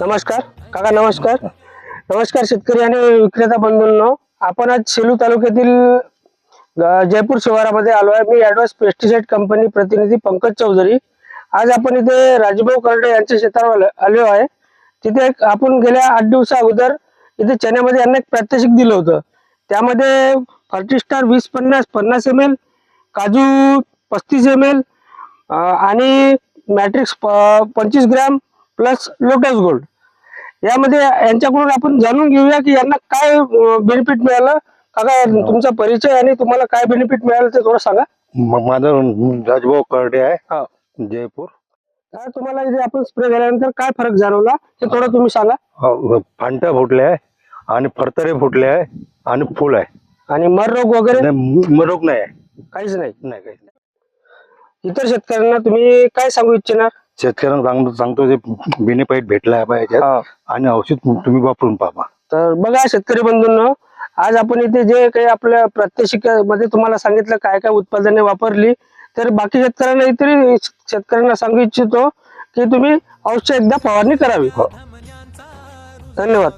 नमस्कार. काका नमस्कार. नमस्कार शेतकरी आणि विक्रेता बंधूंनो. आपण आज सेलू तालुक्यातील जयपूर शहरामध्ये आलो आहे. मी ॲडव्हान्स पेस्टिसाइड कंपनी प्रतिनिधी पंकज चौधरी. आज आपण इथे राजभाऊ कर्डे यांच्या शेतावर आलो- आलो आहे. तिथे एक आपण गेल्या आठ दिवसा अगोदर इथे चण्यामध्ये यांना एक प्रात्यक्षिक दिलं होतं. त्यामध्ये फर्टिस्टार वीस पन्नास पन्नास एम एल काजू पस्तीस एम एल आणि मॅट्रिक्स पंचवीस ग्रॅम प्लस लोटस गोल्ड. यामध्ये यांच्याकडून आपण जाणून घेऊया की यांना काय बेनिफिट मिळालं? काका तुमचा परिचय आणि तुम्हाला काय बेनिफिट मिळालं ते थोडं सांगा. माझं राजभाऊ करडे आहे. हा. जयपूर. काय तुम्हाला इथे आपण स्प्रे केल्यानंतर काय फरक जाणवला ते थोडं तुम्ही सांगा. फांट्या फुटल्या आहे आणि फरतरे फुटले आहे आणि फुल आहे. आणि मर रोग वगैरे? नाही, म- रोग नाही काहीच नाही. नाही काही नाही. इतर शेतकऱ्यांना तुम्ही काय सांगू इच्छिणार? शेतकऱ्यांना सांगतो सांगतो ते बेनिफिट भेटला याच्यात आणि औषध तुम्ही वापरून पाहा. तर बघा शेतकरी बंधूंनो आज आपण इथे जे काही आपल्या प्रात्यक्षिकामध्ये तुम्हाला सांगितलं काय काय उत्पादने वापरली तर बाकी शेतकऱ्यांना इतरही शेतकऱ्यांना सांगू इच्छितो की तुम्ही औषध एकदा फवारणी करावी. धन्यवाद.